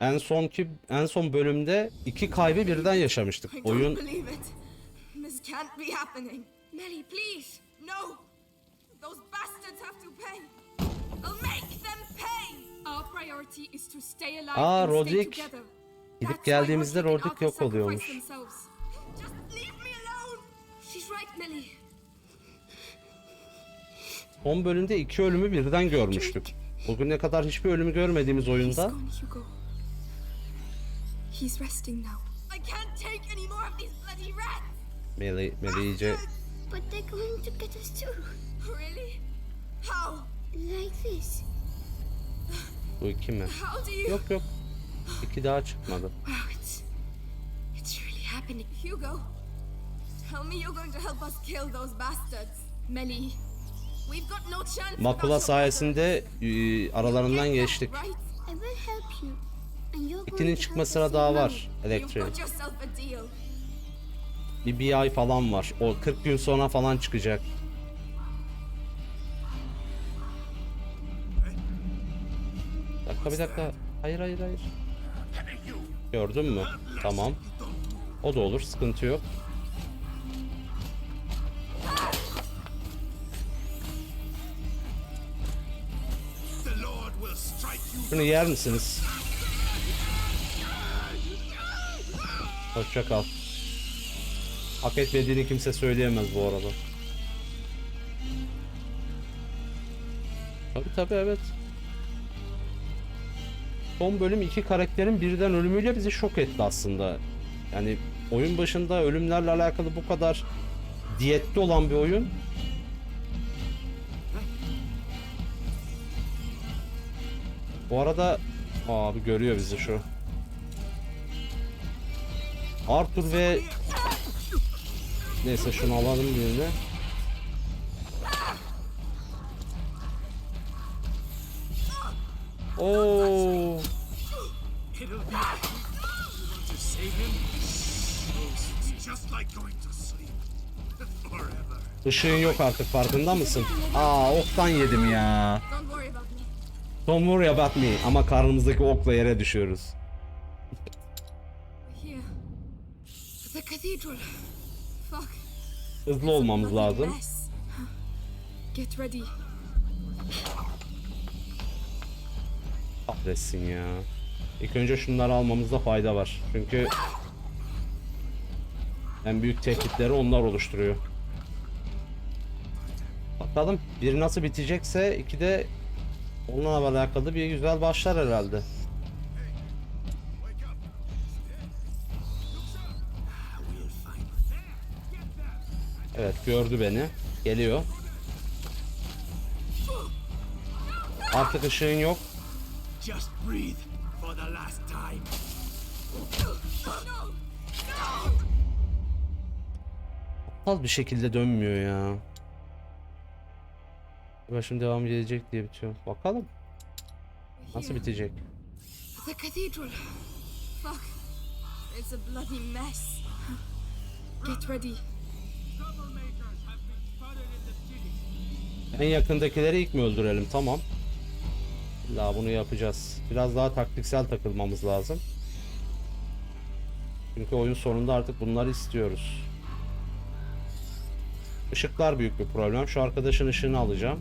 en son ki en son bölümde iki kaybı birden yaşamıştık. Oyun believe it. This can't be happening. Melly, please. No. Those bastards have to pay. I'll make them pay. Our priority is to stay alive Aa, and stay together. Gidip geldiğimizde Alka yok oluyormuş. themselves. Just leave me alone. She's right, Melly. son bölümde iki ölümü birden görmüştük. Bugüne kadar hiçbir ölümü görmediğimiz oyunda gone, Hugo. He's resting now. I can't take any more of these bloody rats. Melih, Melih iyice But they're going to get us too. Really? How? Like this. bu iki mi? You? Yok yok. İki daha çıkmadı. Wow, it's it's really happening. Hugo, tell me you're going to help us kill those bastards. Melly, Makula sayesinde e, aralarından geçtik. To çıkma sıra daha var elektriğin. Bir, bir ay falan var. O 40 gün sonra falan çıkacak. Bir dakika bir dakika. Hayır hayır hayır. Gördün mü? Tamam. O da olur. Sıkıntı yok. Şunu yer misiniz? Hoşça kal. Hak etmediğini kimse söyleyemez bu arada. Tabi tabi evet. Son bölüm iki karakterin birden ölümüyle bizi şok etti aslında. Yani oyun başında ölümlerle alakalı bu kadar diyette olan bir oyun Bu arada abi görüyor bizi şu. Arthur ve Neyse şunu alalım birine. Oo, ışığın yok artık farkında mısın? Aa oktan yedim ya. Don't worry about me ama karnımızdaki okla yere düşüyoruz. Here. The cathedral. Fuck. Hızlı olmamız lazım. get ready. Kahretsin ya. İlk önce şunları almamızda fayda var. Çünkü en büyük tehditleri onlar oluşturuyor. Bakalım biri nasıl bitecekse iki de onunla alakalı bir güzel başlar herhalde. Evet gördü beni. Geliyor. Artık ışığın yok. Just breathe for the last time. aptal bir şekilde dönmüyor ya. Başım devam gelecek diye bitiyor. Bakalım nasıl bitecek. The cathedral. Fuck. It's a bloody mess. Get ready. En yakındakileri ilk mi öldürelim? Tamam. La bunu yapacağız. Biraz daha taktiksel takılmamız lazım. Çünkü oyun sonunda artık bunları istiyoruz. Işıklar büyük bir problem. Şu arkadaşın ışığını alacağım.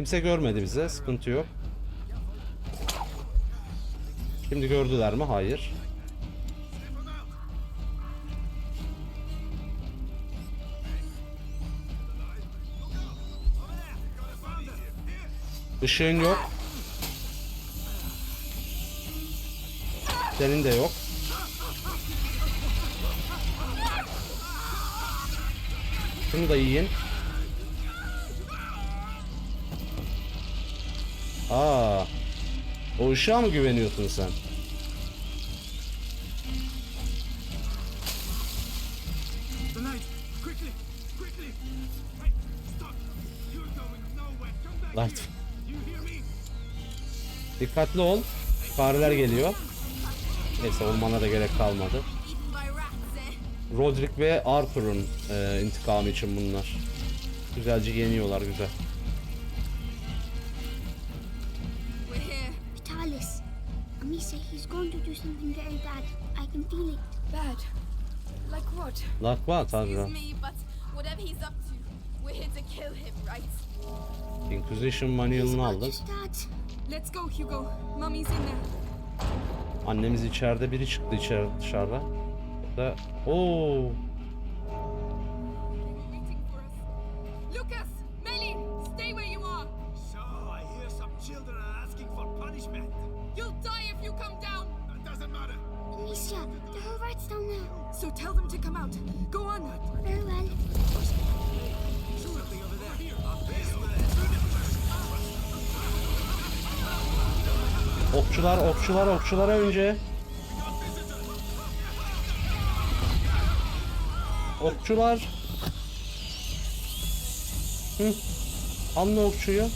Kimse görmedi bize. Sıkıntı yok. Şimdi gördüler mi? Hayır. Işığın yok. Senin de yok. Şunu da yiyin. Aa. O ışığa mı güveniyorsun sen? Light! Dikkatli ol. Fareler geliyor. Neyse olmana da gerek kalmadı. Roderick ve Arthur'un e, intikamı için bunlar. Güzelce yeniyorlar güzel. Do something very bad. I can feel it. Bad. Like what? Lak var Excuse tabii. me, but whatever he's up to, we're here to kill him, right? Inquisition manual'ını aldık. Let's go, Hugo. Mommy's in there. Annemiz içeride biri çıktı içeri dışarıda. Da Oo okçular okçular okçulara önce. Okçular. Hı. Anla okçuyu.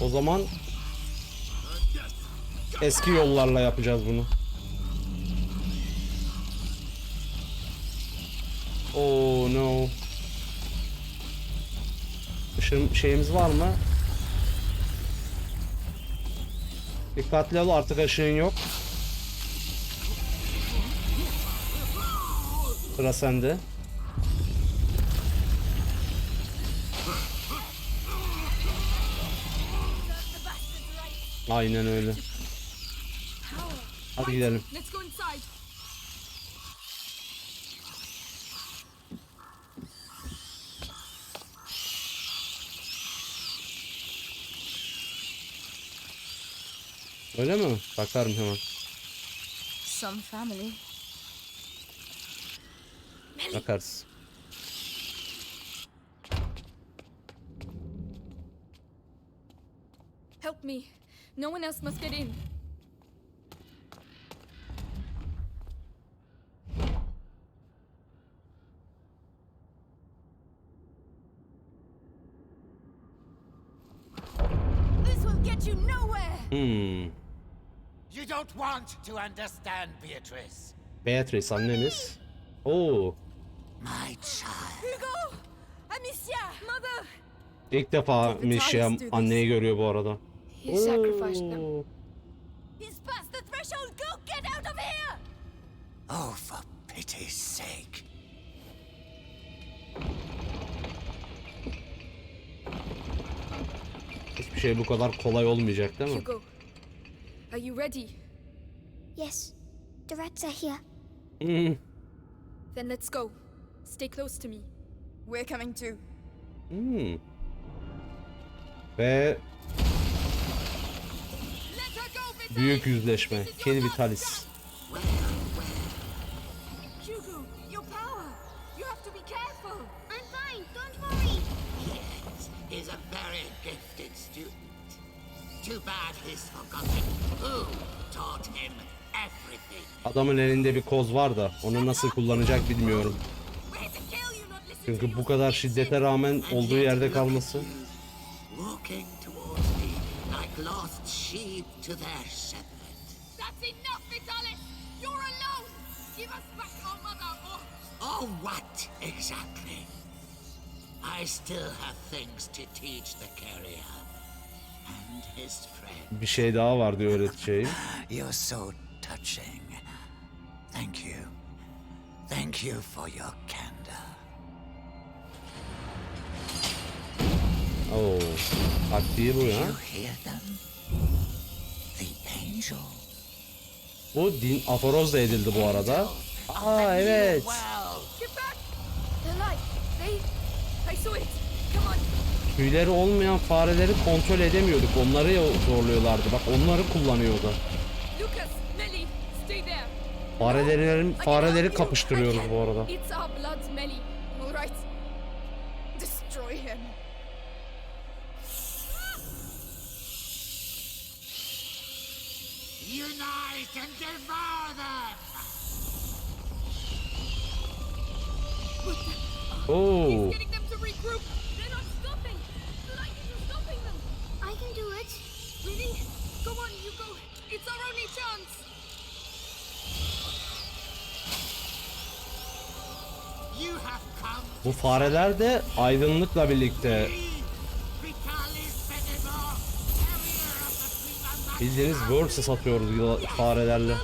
O zaman eski yollarla yapacağız bunu. Oh no. Işın şeyimiz var mı? Dikkatli ol artık ışığın yok. Sıra sende. Aynen öyle. Hadi gidelim. Öyle mi? Bakarım hemen. Some family. Bakarız. Help me. No one else must get in. This will get you nowhere. Hmm. Want to understand, Beatrice. Beatrice annemiz. Oo. My child. Hugo! Amicia! Mother! İlk defa this? anneyi görüyor bu arada. He sacrificed them. He's past the threshold! Go get out of here! Oh, for pity's sake. Hiçbir şey bu kadar kolay olmayacak değil mi? Hugo, are you ready? Yes, the rats are here. Hmm. Then let's go. Stay close to me. We're coming too. Hmm. Ve Let her go, Vitalis! büyük yüzleşme. This is Kill your Vitalis. Hugo, your power! You have to be careful! I'm fine, don't worry. Yes, he's a very gifted student. Too bad he's forgotten who taught him everything. Adamın elinde bir koz var da onu nasıl kullanacak bilmiyorum. Çünkü bu kadar şiddete rağmen olduğu yerde kalması. Oh, what exactly? I still have things to teach the carrier and his friend. Bir şey daha var diyor öğreteceğim. You're so touching. Thank you. Thank you for your candor. Oo. Taktiği bu ya. You hear them? The angel. Bu din aforoz da edildi bu arada. Aa evet. Tüyleri olmayan fareleri kontrol edemiyorduk. Onları ya- zorluyorlardı. Bak onları kullanıyordu. Farelerin fareleri you. kapıştırıyoruz bu arada. It's our blood, Melly. All right. Destroy him. unite and devour them! Oo. Getting them to regroup! They're not stopping! The lightning is stopping them! I can do it. Really? Go on, Hugo! It's our only chance! Bu fareler de aydınlıkla birlikte bildiğiniz versus atıyoruz yıla- farelerle.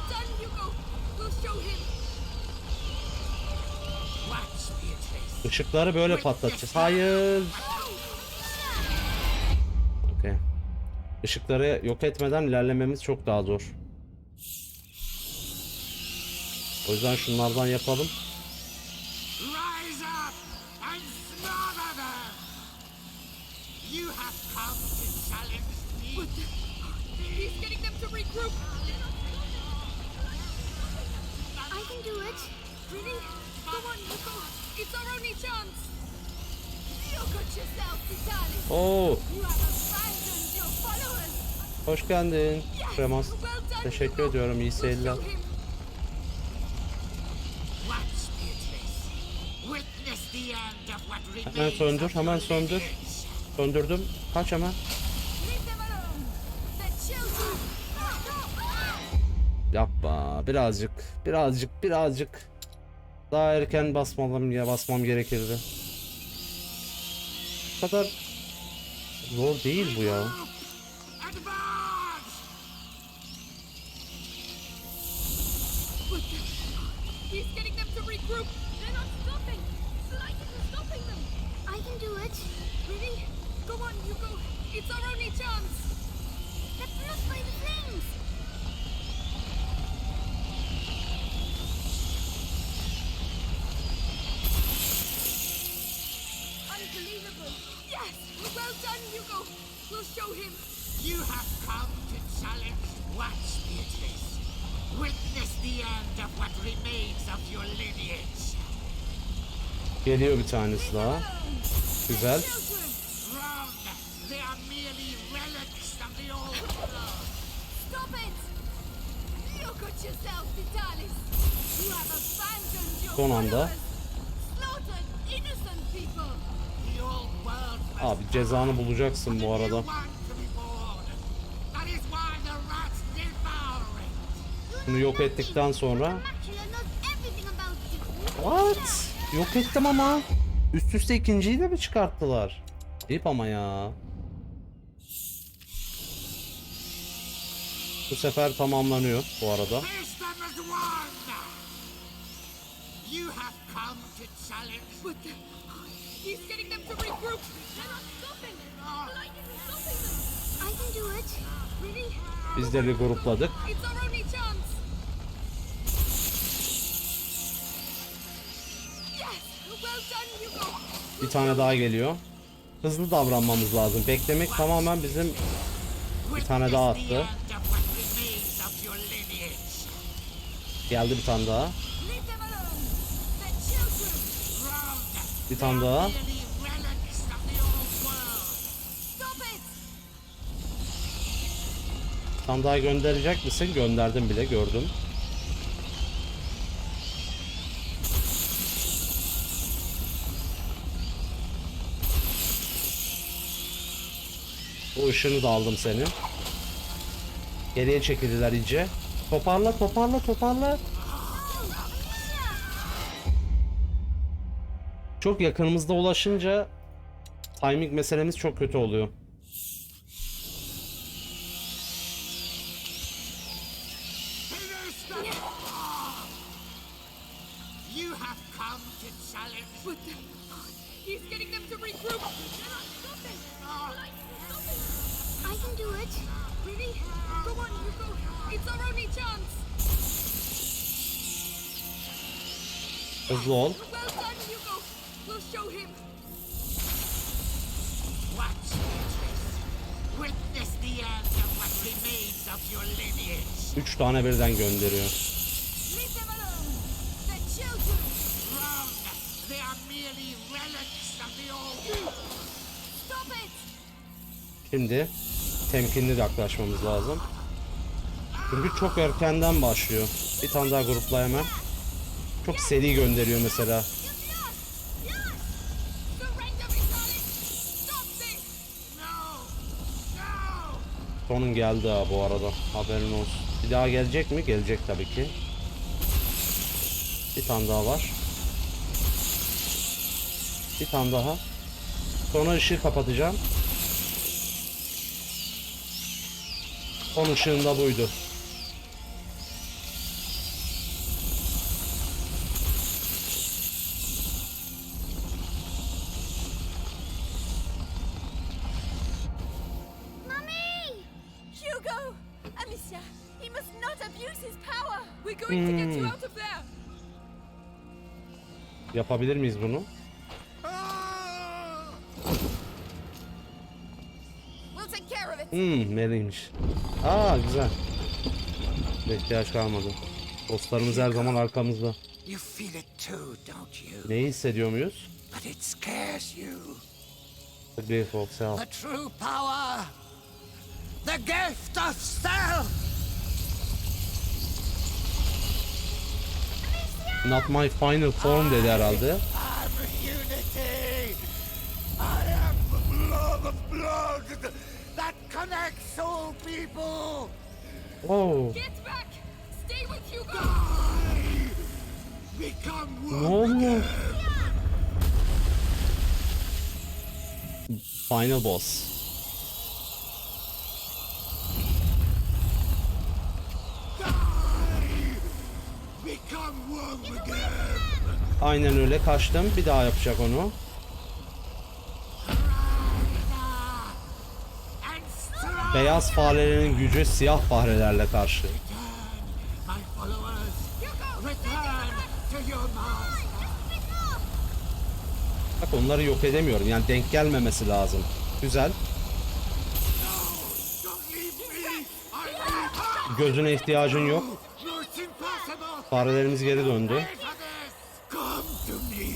Işıkları böyle patlatacağız. Hayır. Okey. Işıkları yok etmeden ilerlememiz çok daha zor. O yüzden şunlardan yapalım. Regroup. I can do it. Really? Come on, Hugo. It's our only chance. At yourself, Vitalis. Oo, You have abandoned your followers. hoş geldin. Yes. Remas. Well done, Teşekkür ediyorum. İyi We'll seyirler. Hemen söndür, hemen söndür. Söndürdüm. Kaç hemen. Yapma. Birazcık, birazcık, birazcık. Daha erken basmalım ya basmam gerekirdi. Bu kadar zor değil bu ya. Advance! He's getting them to regroup. They're not stopping. Well done, Hugo. We'll show him. You have come to challenge Watch, Beatrice. Witness the end of what remains of your lineage. Geliyor bir tanesi daha. Güzel. Children. Wrong! They are merely relics of the old world. Stop it. Look at yourself, Vitalis. You have abandoned your Son anda. Abi cezanı bulacaksın bu arada. Bunu yok ettikten sonra. What? Yok ettim ama. Üst üste ikinciyi de mi çıkarttılar? Ayıp ama ya. Bu sefer tamamlanıyor bu arada. He's getting them to regroup. They're not stopping. Light isn't stopping them. I can do it. Really? Biz de regroupladık. It's our only chance. Yes. Well done, Hugo. Bir tane daha geliyor. Hızlı davranmamız lazım. Beklemek tamamen bizim bir tane daha attı. Geldi bir tane daha. Bir tane daha. Bir tane daha gönderecek misin? Gönderdim bile gördüm. O ışını da aldım senin. Geriye çekildiler iyice. Toparla toparla toparla. Çok yakınımızda ulaşınca timing meselemiz çok kötü oluyor. Finish them all! You have come to challenge But the, he's getting them to regroup. They're not stopping. Light isn't stopping them. I can do it. Really? Go on, Hugo. It's our only chance. Hızlı ol. We'll show him. Watch, Beatrice. Witness the end of what remains of your lineage. Üç tane birden gönderiyor. Leave them alone. They're children. Wrong! They are merely relics of the old. Stop it. Şimdi temkinli yaklaşmamız lazım. Çünkü çok erkenden başlıyor. Bir tane daha grupla hemen. Çok seri gönderiyor mesela. Sonun geldi ha bu arada. Haberin olsun. Bir daha gelecek mi? Gelecek tabii ki. Bir tane daha var. Bir tane daha. Sonra ışığı kapatacağım. Son ışığın da buydu. Yapabilir miyiz bunu? We'll take care of it. Hmm, Mary'miş. Aa güzel. İhtiyaç kalmadı. Dostlarımız her zaman arkamızda. You feel it too, don't you? Neyi hissediyor muyuz? But it scares you. The gift of self. The true power. The gift of self. Not my final form dedi herhalde. I'm unity. I am the Aynen öyle kaçtım. Bir daha yapacak onu. Beyaz farelerin gücü siyah farelerle karşı. Bak onları yok edemiyorum. Yani denk gelmemesi lazım. Güzel. Gözüne ihtiyacın yok. Farelerimiz geri döndü. Pay for this. Come to me.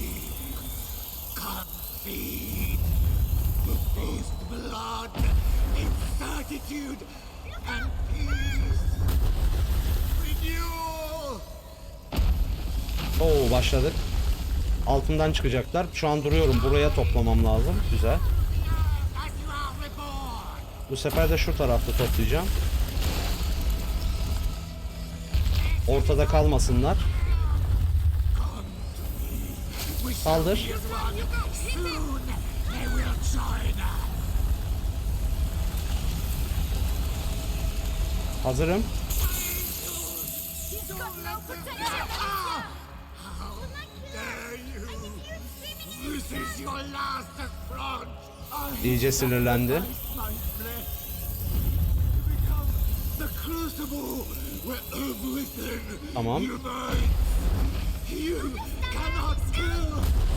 Come feed. The beast blood in certitude and peace. Renewal. Oo başladık. Altından çıkacaklar. Şu an duruyorum. Buraya toplamam lazım. Güzel. Bu sefer de şu tarafta toplayacağım. Ortada kalmasınlar. Last affront. İyice sinirlendi. Tamam.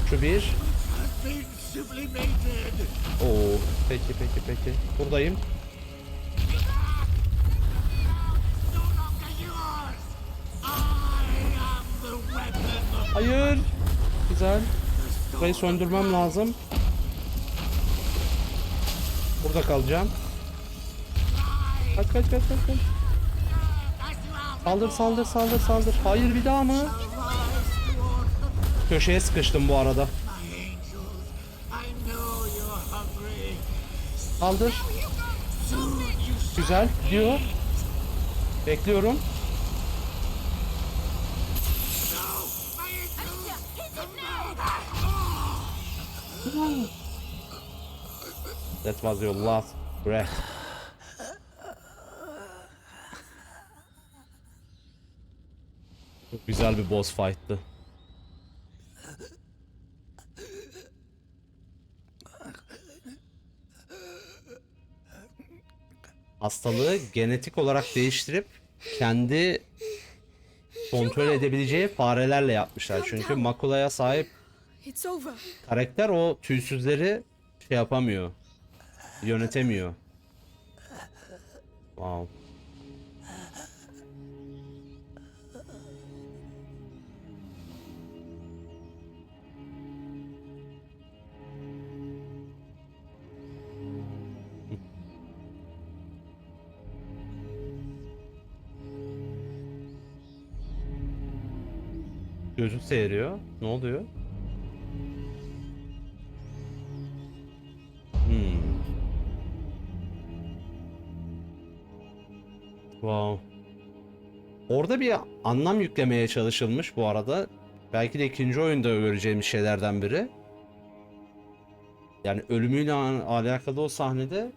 Şu bir. Oo. Peki peki peki. Buradayım. Hayır. Güzel. Burayı söndürmem lazım. Burada kalacağım. Kaç kaç kaç kaç. Saldır saldır saldır saldır. Hayır bir daha mı? Köşeye sıkıştım bu arada. you Güzel. Diyor. Bekliyorum. That was your last breath. Çok güzel bir boss fight'tı. Hastalığı genetik olarak değiştirip kendi kontrol edebileceği farelerle yapmışlar. Çünkü makulaya sahip karakter o tüysüzleri şey yapamıyor. Yönetemiyor. Wow. Gözü seyiriyor. Ne oluyor? Hmm. Wow. Orada bir anlam yüklemeye çalışılmış bu arada. Belki de ikinci oyunda göreceğimiz şeylerden biri. Yani ölümüyle al- alakalı o sahnede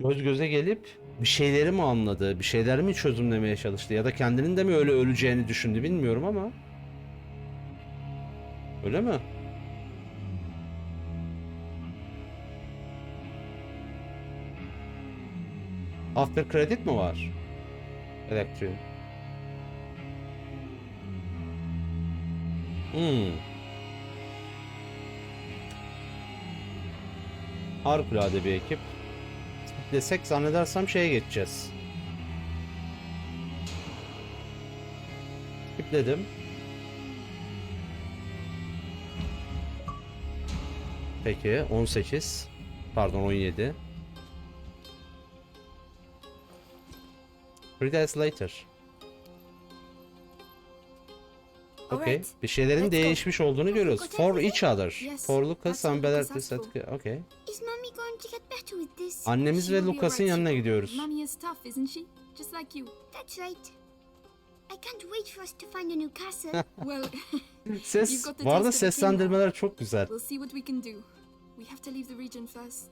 göz göze gelip bir şeyleri mi anladı, bir şeyleri mi çözümlemeye çalıştı ya da kendinin de mi öyle öleceğini düşündü bilmiyorum ama öyle mi? After credit mi var? Elektriğin. Hmm. Harikulade bir ekip. Desek zannedersem şeye geçeceğiz. Skipledim. Peki 18. Pardon 17. Three days later. Okay. Bir şeylerin değişmiş olduğunu görüyoruz. For each other. For Lucas and at- Okay. Annemiz ve Lucas'ın yanına gidiyoruz. Mommy is tough, isn't she? Just like you. That's right. I can't wait for us to find a new castle. Well, Ses, bu arada seslendirmeler çok güzel. we'll see what we can do. We have to leave the region first.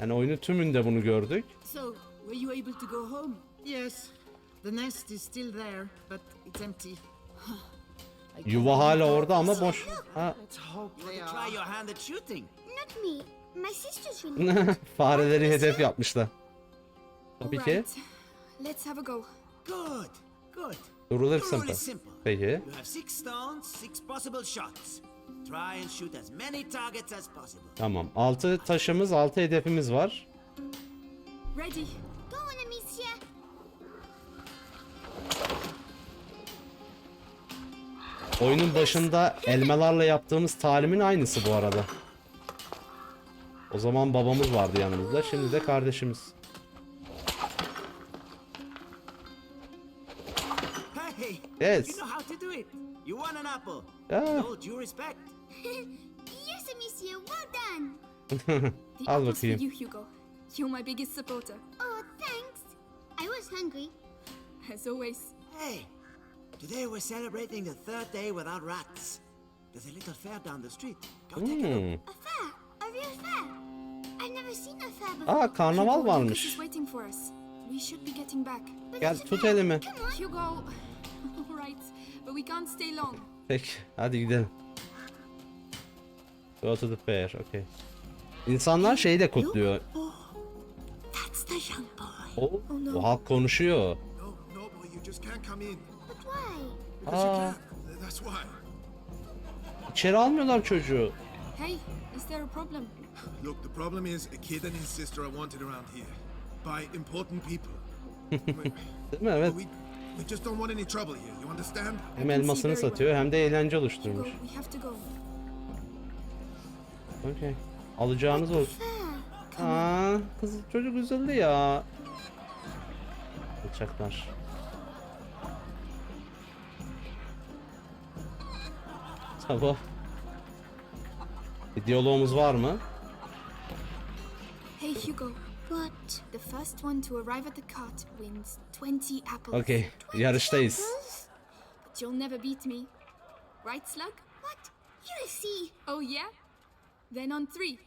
Yani oyunu tümünde bunu gördük. So, were you able to go home? Yes, the nest is still there, but it's empty. Yuva hala orada ama boş. Ha, Try your hand at shooting. Not me. My sister's really good. fareleri hedef yapmışlar. Tabii ki. Alright, let's have a go. Good, good. Durulur Rule is simple. Peki. You have six stones, six possible shots. Try and shoot as many targets as possible. Tamam. 6 taşımız, 6 hedefimiz var. Ready? Go on, Amicia. Oyunun başında elmalarla yaptığımız talimin aynısı bu arada. O zaman babamız vardı yanımızda. Şimdi de kardeşimiz. Hey, Yes. you know how to do it. You won an apple. Yeah. Told you respect. yes, Amicia. Well done. Al bakayım. you, Hugo. You're my biggest supporter, Oh, thanks. I was hungry. as always. Hey, today we're celebrating the third day without rats. There's a little fair down the street. Go take a look. Hmm. A fair. Aa karnaval varmış. Gel tut elimi. Hugo, alright, but we can't stay long. Peki. Hadi gidelim. Go to the fair. Okay. İnsanlar şeyi de kutluyor. The young boy. O, halk konuşuyor. Aa, içeri almıyorlar çocuğu. Hey, is there a problem? Look, the problem is a kid and his sister are wanted around here by important people. we, Değil mi? Evet. we, we just don't want any trouble here. You understand? Hem elmasını satıyor hem de eğlence oluşturmuş. we have to go. Okay. Alacağınız olsun. Aa, kız çocuk üzüldü ya. Alçaklar. Sabah. Bir diyalogumuz var mı? Hey, Hugo, What? the first one to arrive at the cart wins 20 apples. Okay. Yarıştayız. But you'll never beat me. Right, Slug? What? You'll see. Oh, yeah? Then on three.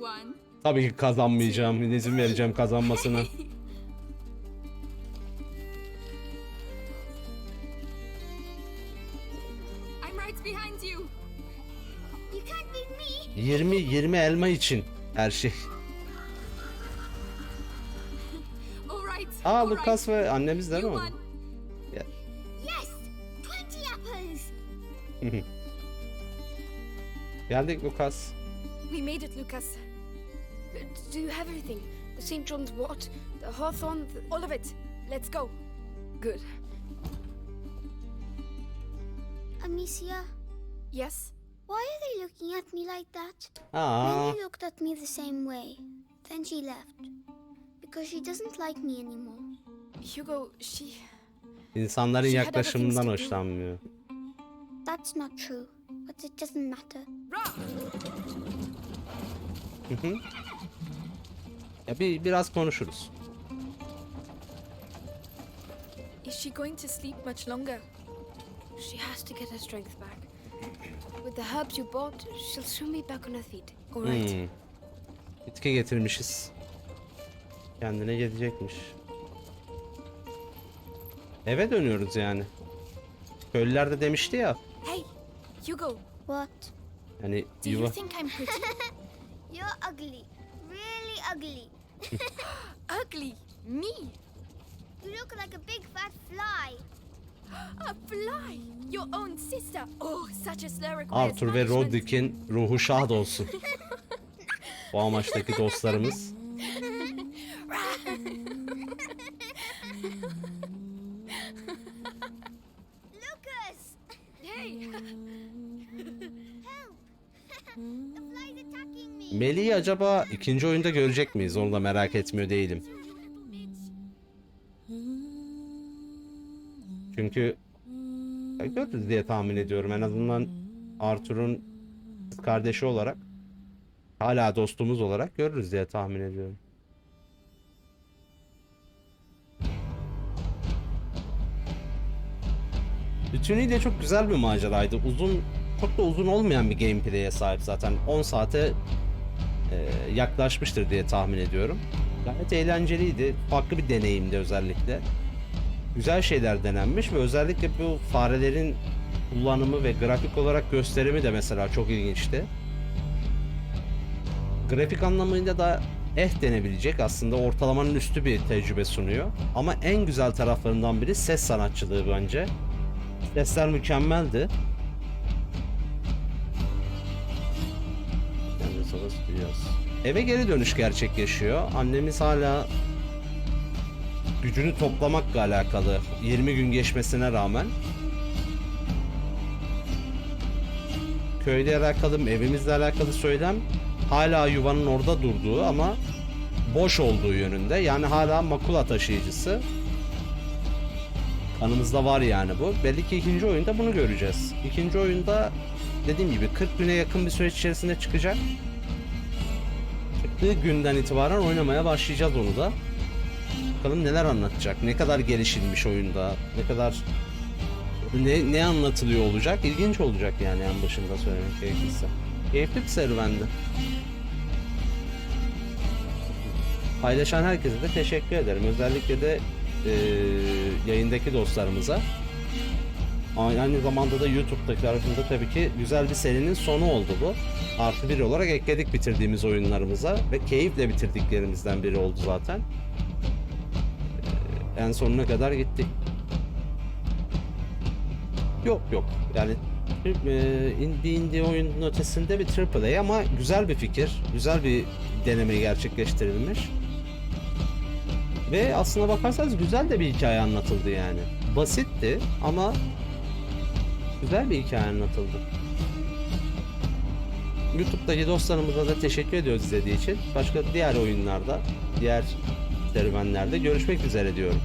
One, Tabii ki kazanmayacağım. İzin vereceğim kazanmasına. I'm right behind you. 20 20 elma için her şey. All right. Aa all Lucas right. ve annemiz değil mi? won. Yes. 20 apples. Geldik Lucas. We made it, Lucas. Do you have everything? The St. John's wort, the hawthorn, the... All of it. Let's go. Good. Amicia, Yes? Why are they looking at me like that? Aa, Mary looked at me the same way. Then she left. Because she doesn't like me anymore. Hugo, she. insanların yaklaşımından hoşlanmıyor. That's not true. But it doesn't matter. Ya bir biraz konuşuruz. Is she going to sleep much longer? She has to get her strength back. With the herbs you bought, she'll soon be back on her feet. All right. Hmm. Bitki getirmişiz. Kendine gelecekmiş. Eve dönüyoruz yani. Köylüler de demişti ya. Hey, Hugo, What? Hani do yuva. you think I'm pretty? You're ugly. Really ugly. Ugly? Me? You look like a big fat fly. A fly? Your own sister? Oh, such a slur requires Arthur ve punishment. Roderick'in ruhu şad olsun. Bu amaçtaki dostlarımız. Lucas! Hey, Help! the fly's attacking me. Melih'i acaba ikinci oyunda görecek miyiz? Onu da merak etmiyor değilim. Çünkü görürüz diye tahmin ediyorum. En azından Arthur'un kardeşi olarak hala dostumuz olarak görürüz diye tahmin ediyorum. Bütünüyle çok güzel bir maceraydı. Uzun, çok da uzun olmayan bir gameplay'e sahip zaten. 10 saate e, yaklaşmıştır diye tahmin ediyorum. Gayet eğlenceliydi. Farklı bir deneyimdi özellikle. Güzel şeyler denenmiş ve özellikle bu farelerin kullanımı ve grafik olarak gösterimi de mesela çok ilginçti. Grafik anlamıyla da eh denebilecek aslında ortalamanın üstü bir tecrübe sunuyor. Ama en güzel taraflarından biri ses sanatçılığı bence. Sesler mükemmeldi. Eve geri dönüş gerçekleşiyor. Annemiz hala gücünü toplamakla alakalı 20 gün geçmesine rağmen köyde alakalı, evimizle alakalı söylem hala yuvanın orada durduğu ama boş olduğu yönünde. Yani hala makula taşıyıcısı. Kanımızda var yani bu. Belli ki ikinci oyunda bunu göreceğiz. İkinci oyunda dediğim gibi 40 güne yakın bir süreç içerisinde çıkacak. Çıktığı günden itibaren oynamaya başlayacağız onu da. Bakalım neler anlatacak, ne kadar gelişilmiş oyunda, ne kadar ne, ne anlatılıyor olacak, ilginç olacak yani en başında söylemek gerekirse. Keyifli bir serüvendi. Paylaşan herkese de teşekkür ederim. Özellikle de eee, yayındaki dostlarımıza. Aynı zamanda da YouTube'daki arasında tabii ki güzel bir serinin sonu oldu bu. Artı bir olarak ekledik bitirdiğimiz oyunlarımıza ve keyifle bitirdiklerimizden biri oldu zaten. En sonuna kadar gittik. Yok yok yani eee, indie indie oyunun ötesinde bir AAA ama güzel bir fikir, güzel bir deneme gerçekleştirilmiş. Ve aslına bakarsanız güzel de bir hikaye anlatıldı yani. Basitti ama güzel bir hikaye anlatıldı. YouTube'daki dostlarımıza da teşekkür ediyoruz izlediği için. Başka diğer oyunlarda, diğer serüvenlerde görüşmek üzere diyorum.